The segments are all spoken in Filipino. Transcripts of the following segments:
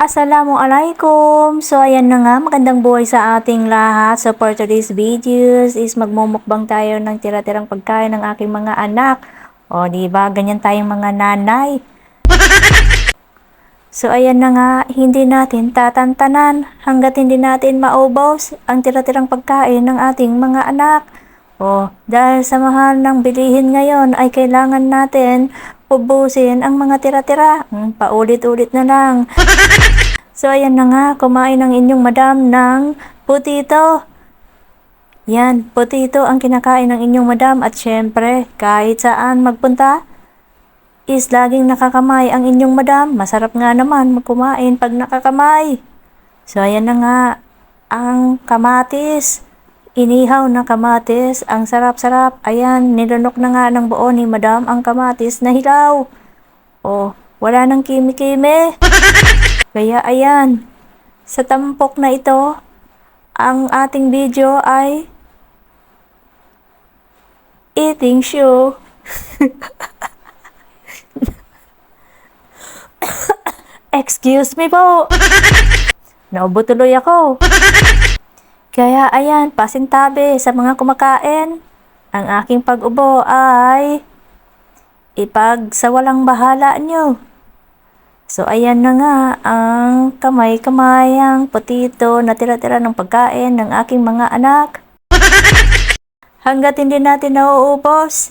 Assalamualaikum! So, ayan na nga, magandang buhay sa ating lahat. So, for today's videos is magmumukbang tayo ng tira-tirang pagkain ng aking mga anak. O, ba Ganyan tayong mga nanay. So, ayan na nga, hindi natin tatantanan hanggat hindi natin maubos ang tira-tirang pagkain ng ating mga anak. O, dahil sa mahal ng bilihin ngayon ay kailangan natin ubusin ang mga tira-tira. Hmm, paulit-ulit na lang. So, ayan na nga, kumain ng inyong madam ng putito. Yan, putito ang kinakain ng inyong madam at syempre, kahit saan magpunta, is laging nakakamay ang inyong madam. Masarap nga naman magkumain pag nakakamay. So, ayan na nga, ang kamatis. Inihaw na kamatis. Ang sarap-sarap. Ayan, nilunok na nga ng buo ni madam ang kamatis na hilaw. Oh, wala nang kimi-kimi. Kaya ayan, sa tampok na ito, ang ating video ay eating show. Excuse me po. Naubo tuloy ako. Kaya ayan, pasintabi sa mga kumakain. Ang aking pag-ubo ay ipag sa walang bahala nyo. So, ayan na nga ang kamay-kamayang potito na tira-tira ng pagkain ng aking mga anak. Hanggat hindi natin nauubos,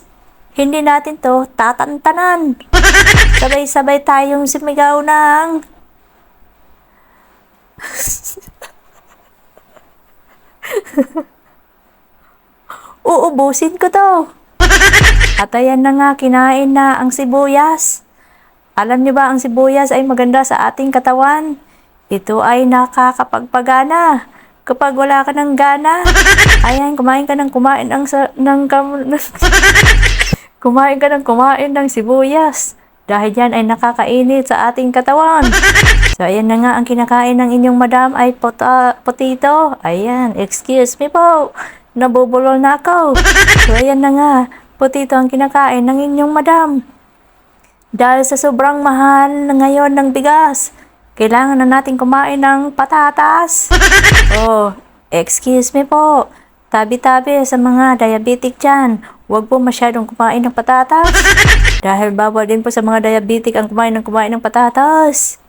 hindi natin to tatantanan. Sabay-sabay tayong sumigaw ng... Uubusin ko to. At ayan na nga, kinain na ang sibuyas. Alam niyo ba ang sibuyas ay maganda sa ating katawan? Ito ay nakakapagpagana. Kapag wala ka ng gana, ayan, kumain ka ng kumain ng, sa, ng kam, kumain ka ng kumain ng sibuyas. Dahil yan ay nakakainit sa ating katawan. So, ayan na nga ang kinakain ng inyong madam ay pota, potito. Ayan, excuse me po. Nabubulol na ako. So, ayan na nga. Potito ang kinakain ng inyong madam. Dahil sa sobrang mahal ngayon ng bigas, kailangan na natin kumain ng patatas. oh, excuse me po. Tabi-tabi sa mga diabetic dyan, huwag po masyadong kumain ng patatas. Dahil bawal din po sa mga diabetic ang kumain ng kumain ng patatas.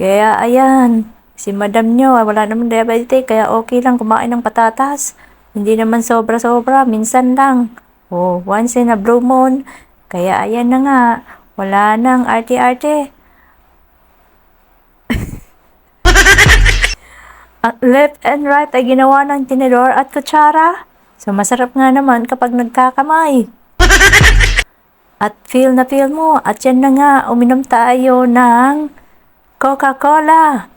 Kaya ayan, si madam nyo, ah, wala naman diabetic, kaya okay lang kumain ng patatas. Hindi naman sobra-sobra, minsan lang. Oh, once in a blue moon. Kaya ayan na nga, wala nang arte-arte. Ang left and right ay ginawa ng tinidor at kutsara. So masarap nga naman kapag nagkakamay. At feel na feel mo. At yan na nga, uminom tayo ng Coca-Cola.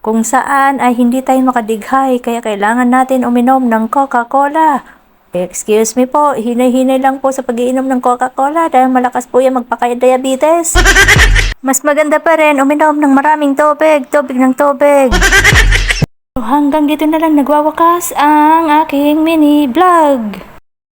Kung saan ay hindi tayo makadighay, kaya kailangan natin uminom ng Coca-Cola. Excuse me po, hinay-hinay lang po sa pagiinom ng Coca-Cola dahil malakas po yan magpaka-diabetes. Mas maganda pa rin uminom ng maraming tubig, tubig ng tubig. So, hanggang dito na lang nagwawakas ang aking mini vlog.